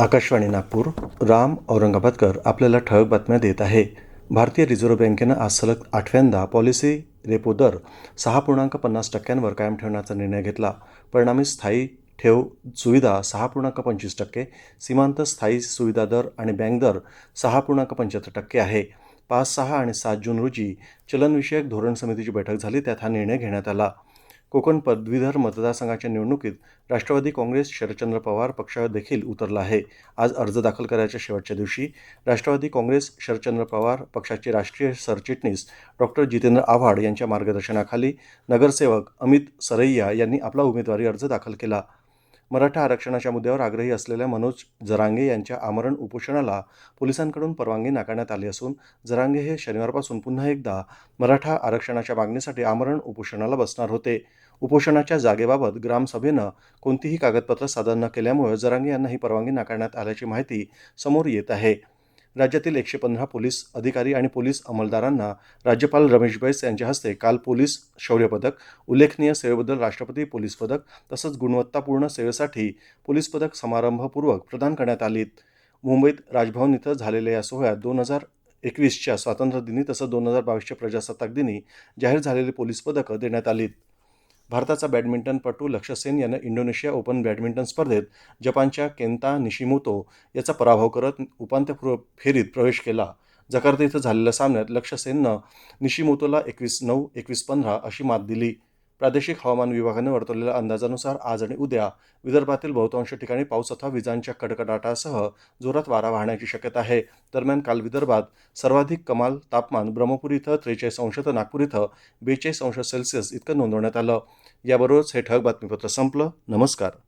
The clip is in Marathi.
आकाशवाणी नागपूर राम औरंगाबादकर आपल्याला ठळक बातम्या देत आहे. भारतीय रिझर्व्ह बँकेनं आज सलग आठव्यांदा पॉलिसी रेपो दर सहा पूर्णांक पन्नास टक्क्यांवर कायम ठेवण्याचा निर्णय घेतला. परिणामी स्थायी ठेव सुविधा सहा पूर्णांक पंचवीस टक्के सीमांत स्थायी सुविधा दर आणि बँक दर सहा पूर्णांक पंच्याहत्तर टक्के आहे. पाच सहा आणि सात जून रोजी चलनविषयक धोरण समितीची बैठक झाली त्यात हा निर्णय घेण्यात आला. कोकण पदवीधर मतदारसंघाच्या निवडणुकीत राष्ट्रवादी काँग्रेस शरदचंद्र पवार पक्ष देखील उतरला आहे. आज अर्ज दाखल करायच्या शेवटच्या दिवशी राष्ट्रवादी काँग्रेस शरदचंद्र पवार पक्षाचे राष्ट्रीय सरचिटणीस डॉक्टर जितेंद्र आव्हाड यांच्या मार्गदर्शनाखाली नगरसेवक अमित सरैया यांनी आपला उमेदवारी अर्ज दाखल केला. मराठा आरक्षणाच्या मुद्द्यावर आग्रही असलेल्या मनोज जरांगे यांच्या आमरण उपोषणाला पोलिसांकडून परवानगी नाकारण्यात आली असून जरांगे हे शनिवारपासून पुन्हा एकदा मराठा आरक्षणाच्या मागणीसाठी आमरण उपोषणाला बसणार होते. उपोषणाच्या जागेबाबत ग्रामसभेनं कोणतीही कागदपत्र सादर न केल्यामुळे जरांगे यांना ही परवानगी नाकारण्यात आल्याची माहिती समोर येत आहे. राज्यातील एकशे पंधरा पोलीस अधिकारी आणि पोलीस अंमलदारांना राज्यपाल रमेश बैस यांच्या हस्ते काल पोलीस शौर्य पदक उल्लेखनीय सेवेबद्दल राष्ट्रपती पोलीस पदक तसंच गुणवत्तापूर्ण सेवेसाठी पोलीस पदक समारंभपूर्वक प्रदान करण्यात आलीत मुंबईत राजभवन इथं झालेल्या या सोहळ्यात दोन हजार एकवीसच्या स्वातंत्र्यदिनी तसंच दोन हजार बावीसच्या प्रजासत्ताक दिनी जाहीर झालेली पोलीस पदकं देण्यात आलीत भारताचा बॅडमिंटनपटू लक्ष्य सेन यानं इंडोनेशिया ओपन बॅडमिंटन स्पर्धेत जपानच्या केंता निशिमोतो याचा पराभव करत उपांत्यपूर्व फेरीत प्रवेश केला. जकार्ता इथं झालेल्या सामन्यात लक्ष्य सेननं निशिमोतोला एकवीस नऊ एकवीस पंधरा अशी मात दिली. प्रादेशिक हवामान विभागानं वर्तवलेल्या अंदाजानुसार आज आणि उद्या विदर्भातील बहुतांश ठिकाणी पाऊस अथवा विजांच्या कडकडाटासह जोरात वारा वाहण्याची शक्यता आहे. दरम्यान काल विदर्भात सर्वाधिक कमाल तापमान ब्रह्मपुरी इथं त्रेचाळीस अंश तर नागपूर इथं बेचाळीस अंश सेल्सिअस इतकं नोंदवण्यात आलं. याबरोबरच हे ठळक बातमीपत्र संपलं. नमस्कार.